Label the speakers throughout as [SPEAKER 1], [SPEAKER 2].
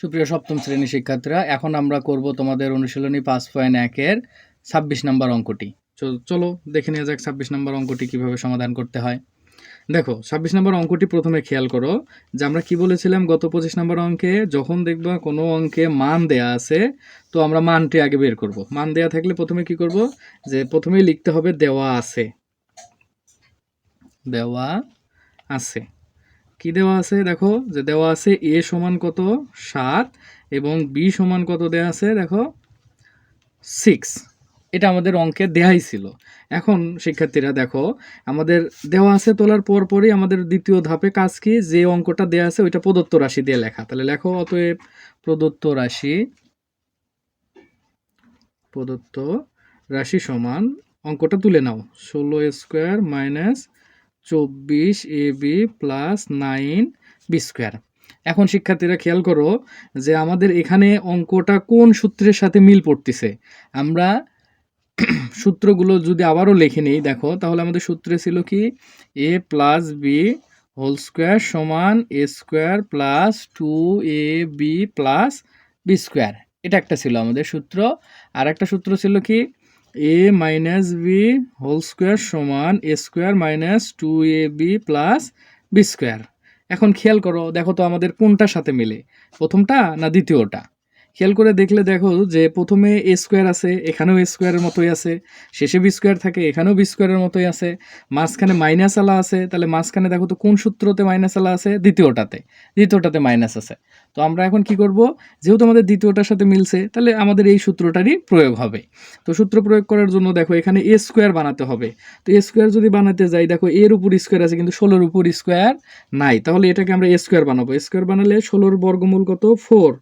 [SPEAKER 1] সুপ্রিয় সপ্তম শ্রেণি শিক্ষার্থীরা, এখন আমরা করব তোমাদের অনুশীলনী পাঁচ পয়েন্ট একের ছাব্বিশ নম্বর অঙ্কটি। চলো দেখে নেওয়া যাক ছাব্বিশ নম্বর অঙ্কটি কীভাবে সমাধান করতে হয়। দেখো, ছাব্বিশ নম্বর অঙ্কটি প্রথমে খেয়াল করো যে আমরা কি বলেছিলাম গত পঁচিশ নম্বর অঙ্কে? যখন দেখবা কোনো অঙ্কে মান দেয়া আছে, তো আমরা মানটি আগে বের করব। মান দেয়া থাকলে প্রথমে কি করব? যে প্রথমেই লিখতে হবে দেওয়া আছে। দেওয়া আছে। কি দেওয়া আছে? দেখো, যে দেওয়া আছে এ সমান কত? সাত। এবং বি সমান কত দেওয়া আছে? দেখো সিক্স এটা আমাদের অঙ্কে দেয়াই ছিল। এখন শিক্ষার্থীরা দেখো, আমাদের দেওয়া আছে তোলার পর পরই আমাদের দ্বিতীয় ধাপে কাজ কি? যে অঙ্কটা দেওয়া আছে ওইটা প্রদত্ত রাশি দিয়ে লেখা। তাহলে লেখো অতএব প্রদত্ত রাশি প্রদত্ত রাশি সমান অঙ্কটা তুলে নাও। ষোলো স্কোয়ার মাইনাস চব্বিশ A B plus nine B square এখন শিক্ষার্থীরা খেয়াল করো যে আমাদের এখানে অঙ্কটা কোন সূত্রের সাথে মিল পড়তেছে। আমরা সূত্রগুলো যদি আবারও লিখে নিই, দেখো, তাহলে আমাদের সূত্রে ছিল কি? A plus B whole square সমান A square plus two A B plus B square এটা একটা ছিল আমাদের সূত্র। আর একটা সূত্র ছিল কি? A minus B whole square সমান A square minus two A B plus B square এখন খেয়াল করো, দেখো তো আমাদের কোনটার সাথে মিলে? প্রথমটা না দ্বিতীয়টা? খেয়াল করে দেখলে দেখো যে প্রথমে এ স্কোয়ার আছে, এখানেও এ স্কোয়ারের মতোই আছে, শেষে বি স্কোয়ার থাকে, এখানেও বি স্কোয়ারের মতোই আছে, মাঝখানে মাইনাস আলা আছে, তাহলে মাঝখানে দেখো তো কোন সূত্রতে মাইনাস আলা আছে? দ্বিতীয়টাতে দ্বিতীয়টাতে মাইনাস আছে। তো আমরা এখন কি করব? যেহেতু আমাদের দ্বিতীয়টার সাথে মিলছে, তাহলে আমাদের এই সূত্রটারই প্রয়োগ হবে। তো সূত্র প্রয়োগ করার জন্য দেখো এখানে এ স্কোয়ার বানাতে হবে। তো এ স্কোয়ার যদি বানাতে যাই, দেখো এর উপর স্কোয়ার আছে, কিন্তু ষোলোর উপর স্কোয়ার নাই। তাহলে এটাকে আমরা এ স্কোয়ার বানাবো। স্কোয়ার বানালে ষোলোর বর্গমূল কত? ফোর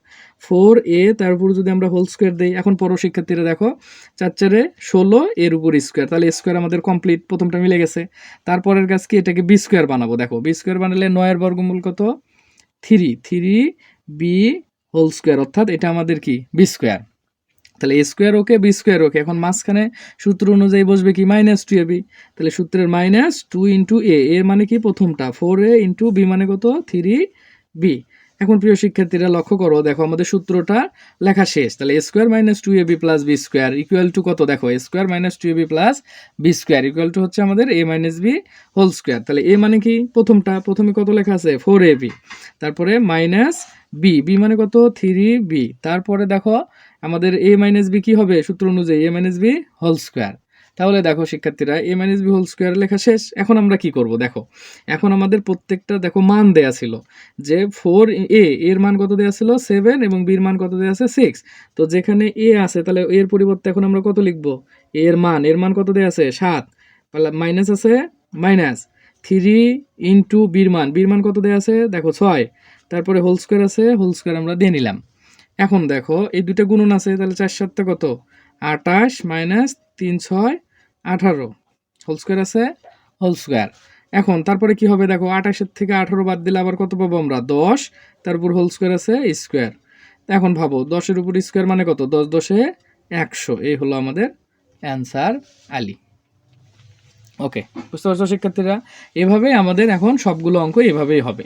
[SPEAKER 1] ফোর এ তার উপর যদি আমরা হোল স্কোয়ার দিই, এখন পর শিক্ষার্থীরা দেখো চার চারে ষোলো এর উপর স্কোয়ার, তাহলে স্কোয়ার আমাদের কমপ্লিট প্রথমটা মিলে গেছে। তারপরের কাজ কি, এটাকে বি স্কোয়ার বানাবো, দেখো বি স্কোয়ার বানালে নয়ের বর্গমূল কত? Three three B whole square অর্থাৎ এটা আমাদের কি? বি স্কোয়ার তাহলে A square okay B square okay, এখন মাঝখানে সূত্র অনুযায়ী বসবে কি? মাইনাস টু এ বি তাহলে সূত্রের মাইনাস টু ইন্টু এ এর মানে কি? প্রথমটা ফোর এ ইন্টু বি মানে কত? থ্রি বি এখন প্রিয় শিক্ষার্থীরা লক্ষ্য করো, দেখো আমাদের সূত্রটা লেখা শেষ। তাহলে A square minus two A B plus B square equal to কত? দেখো A square minus two A B plus B square equal to হচ্ছে আমাদের A minus B whole square তাহলে এ মানে কি? প্রথমটা, প্রথমে কত লেখা আছে? ফোর এ বি তারপরে মাইনাস বি বি মানে কত? থ্রি বি তারপরে দেখো, আমাদের এ মাইনাস বি কী হবে? সূত্র অনুযায়ী A minus B whole square তাহলে দেখো শিক্ষার্থীরা A minus B whole square লেখা শেষ। এখন আমরা কি করব? দেখো, এখন আমাদের প্রত্যেকটা, দেখো, মান দেয়া ছিল যে ফোর এ এর মান কত দেয়া ছিল? সেভেন এবং বির মান কত দেয়া আছে? সিক্স তো যেখানে এ আছে, তাহলে এর পরিবর্তে এখন আমরা কত লিখব? এর মান। এর মান কত দেয়া আছে? সাত। মাইনাস আছে? মাইনাস থ্রি ইন্টু বির মান। বির মান কত দেয়া আছে? দেখো, ছয়। তারপরে হোল স্কোয়ার আছে হোল স্কোয়ার আমরা দিয়ে নিলাম। এখন দেখো, এই দুটো গুণন আছে, তাহলে চার সাতটা কত? আটাশ মাইনাস তিন ছয় আঠারো। হোল স্কোয়ার আছে? হোল স্কোয়ার এখন, তারপরে কি হবে? দেখো, আঠাশের থেকে আঠারো বাদ দিলে আবার কত পাবো আমরা? দশ। তারপর হোল স্কোয়ার আছে স্কোয়ার এখন ভাবো, দশের উপর স্কোয়ার মানে কত? দশ দশে একশো। এই হলো আমাদের অ্যান্সার আলি। ওকে বুঝতে পারছ শিক্ষার্থীরা? এভাবেই আমাদের এখন সবগুলো অঙ্ক এভাবেই হবে।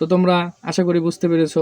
[SPEAKER 1] তো তোমরা আশা করি বুঝতে পেরেছ।